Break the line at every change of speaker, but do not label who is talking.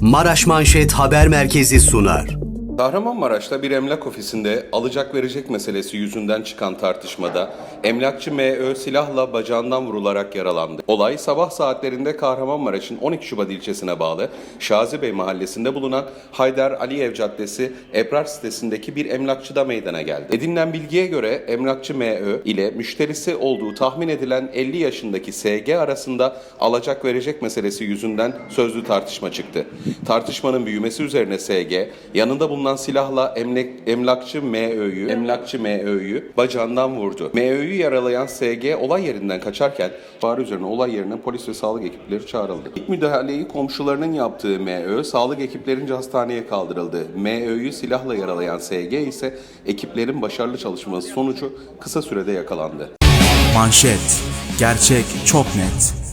Maraş Manşet Haber Merkezi sunar.
Kahramanmaraş'ta bir emlak ofisinde alacak verecek meselesi yüzünden çıkan tartışmada emlakçı MÖ silahla bacağından vurularak yaralandı. Olay sabah saatlerinde Kahramanmaraş'ın 12 Şubat ilçesine bağlı Şazi Bey mahallesinde bulunan Haydar Aliyev Caddesi Ebrar sitesindeki bir emlakçıda meydana geldi. Edinilen bilgiye göre emlakçı MÖ ile müşterisi olduğu tahmin edilen 50 yaşındaki SG arasında alacak verecek meselesi yüzünden sözlü tartışma çıktı. Tartışmanın büyümesi üzerine SG yanında bulunan silahla emlak, emlakçı MÖ'yü emlakçı MÖ'yü bacağından vurdu. MÖ'yü yaralayan SG olay yerinden kaçarken ihbar üzerine olay yerine polis ve sağlık ekipleri çağrıldı. İlk müdahaleyi komşularının yaptığı MÖ sağlık ekiplerince hastaneye kaldırıldı. MÖ'yü silahla yaralayan SG ise ekiplerin başarılı çalışması sonucu kısa sürede yakalandı.
Manşet. Gerçek çok net.